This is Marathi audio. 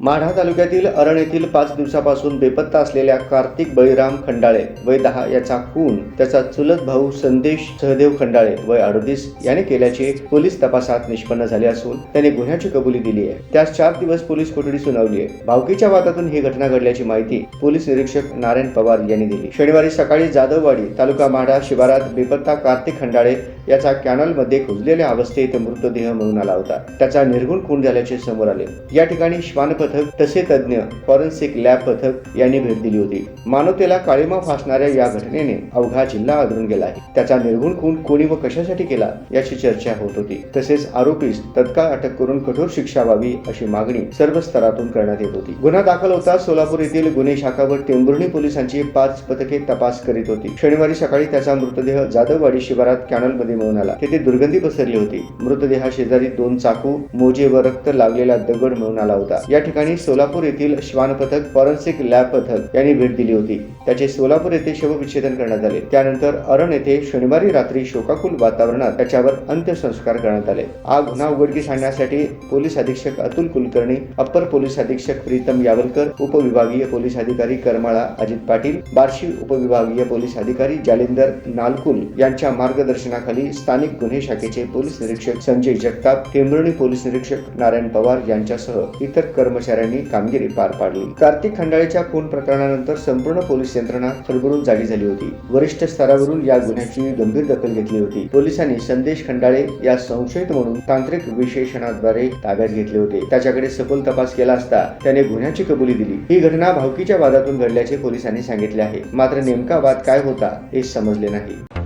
माढा तालुक्यातील अरण येथील पाच दिवसापासून बेपत्ता असलेल्या कार्तिक बळीराम खंडाळे वय दहा याचा खून त्याचा चुलत भाऊ संदेश सहदेव खंडाळे वय अडतीस याने केल्याचे पोलीस तपासात निष्पन्न झाले असून त्याने गुन्ह्याची कबुली दिली आहे. त्यास चार दिवस पोलीस कोठडी सुनावली आहे. भावकीच्या वादातून ही घटना घडल्याची माहिती पोलीस निरीक्षक नारायण पवार यांनी दिली. शनिवारी सकाळी जाधववाडी तालुका माढा शिवारात बेपत्ता कार्तिक खंडाळे याचा कॅनलमध्ये कुजलेल्या अवस्थेत मृतदेह मिळून आला होता. त्याचा निर्गुण खून झाल्याचे समोर आले. या ठिकाणी श्वान पथक तसे तज्ज्ञ फॉरेन्सिक लॅब पथक यांनी भेट दिली होती. मानवतेला काळीमा फासणाऱ्या या घटनेने अवघा जिल्हा आदरून गेला आहे. त्याचा निर्गुण खून कोणी व कशासाठी केला याची चर्चा होत होती. तसेच आरोपीस तत्काळ अटक करून कठोर शिक्षा व्हावी अशी मागणी सर्व स्तरातून करण्यात येत होती. गुन्हा दाखल होता सोलापूर येथील गुन्हे शाखावर. टेंभुर्णी पोलिसांची पाच पथके तपास करीत होती. शनिवारी सकाळी त्याचा मृतदेह जाधववाडी शिवारात कॅनलमध्ये मिळून आला तेथे दुर्गंधी पसरली होती. मृतदेहा शेजारी दोन चाकू मोजे व रक्त लागलेला दगड मिळून आला होता. या ठिकाणी सोलापूर येथील श्वान पथक फॉरेन्सिक लॅब पथक यांनी भेट दिली होती. त्याचे सोलापूर येथे शवविच्छेदन करण्यात आले. त्यानंतर अरण येथे शनिवारी रात्री शोकाकुल वातावरणात त्याच्यावर अंत्यसंस्कार करण्यात आले. हा गुन्हा उघडकीस आणण्यासाठी पोलीस अधीक्षक अतुल कुलकर्णी अप्पर पोलीस अधीक्षक प्रीतम यावलकर उपविभागीय पोलीस अधिकारी करमाळा अजित पाटील बार्शी उपविभागीय पोलीस अधिकारी जालिंदर नालकुल यांच्या मार्गदर्शनाखाली स्थानिक गुन्हे शाखेचे पोलीस निरीक्षक संजय जगताप टेंभुर्णी पोलीस निरीक्षक नारायण पवार यांच्यासह इतर कर्मचाऱ्यांनी कामगिरी पार पाडली. कार्तिक खंडाळेच्या खून प्रकरणानंतर संपूर्ण पोलीस यंत्रणा खडबडून जागी झाली होती. वरिष्ठ स्तरावरून या गुन्ह्याची गंभीर दखल घेतली होती. पोलिसांनी संदेश खंडाळे या संशयित म्हणून तांत्रिक विशेषणाद्वारे ताब्यात घेतले होते. त्याच्याकडे सखोल तपास केला असता त्याने गुन्ह्याची कबुली दिली. ही घटना भावकीच्या वादातून घडल्याचे पोलिसांनी सांगितले आहे. मात्र नेमका वाद काय होता हे समजले नाही.